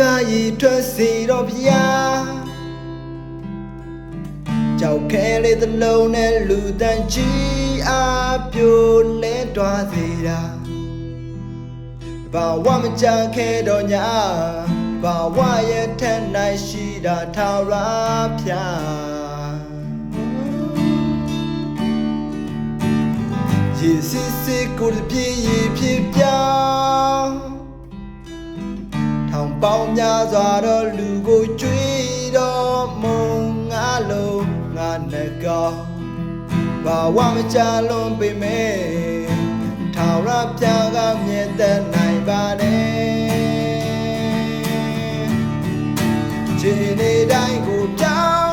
ကရီထွက်စီတော့ဗျာကြောက်ခဲလေးတစ်လုံးနဲ့လူတန်ကြီးအားပြိုလဲတွားစေတာဘာဝမကြခဲတော့ညာဘာဝရဲ့ထက်နိုင်ရှိတာထာဝရဖျားရေစစ်စစ်ကိုယ်ပြည့်ရေဖြစ်ပြော စွာသောလူကိုကြွေးတော်မုံငါလုံးငါနကောဘာဝမချလွန်ပေမဲ့ထာဝရပြာကမြဲတဲ့နိုင်ပါတယ်ခြေနေတိုင်းကိုပြောင်း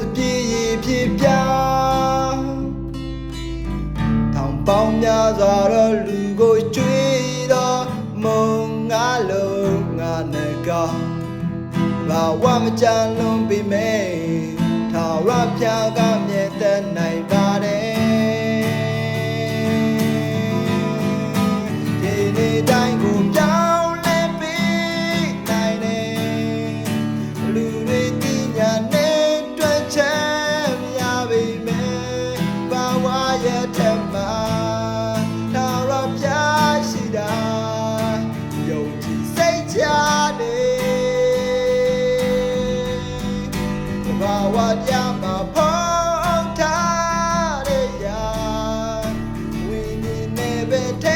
စစ်ကိုယ်ပြည့်ရေဖြစ်ပြောင်းထောင်ပေါင်းများစွာသောလူကိုကြွေးတော်မုံငါလုံးငါနကောဘာဝမကြလွန်ပေမဲ့ထာဝရဖျားကမြဲတဲ့နိုင်ပါတယ်ဒီနေ့တိုင်းကို ဉ်နဲ့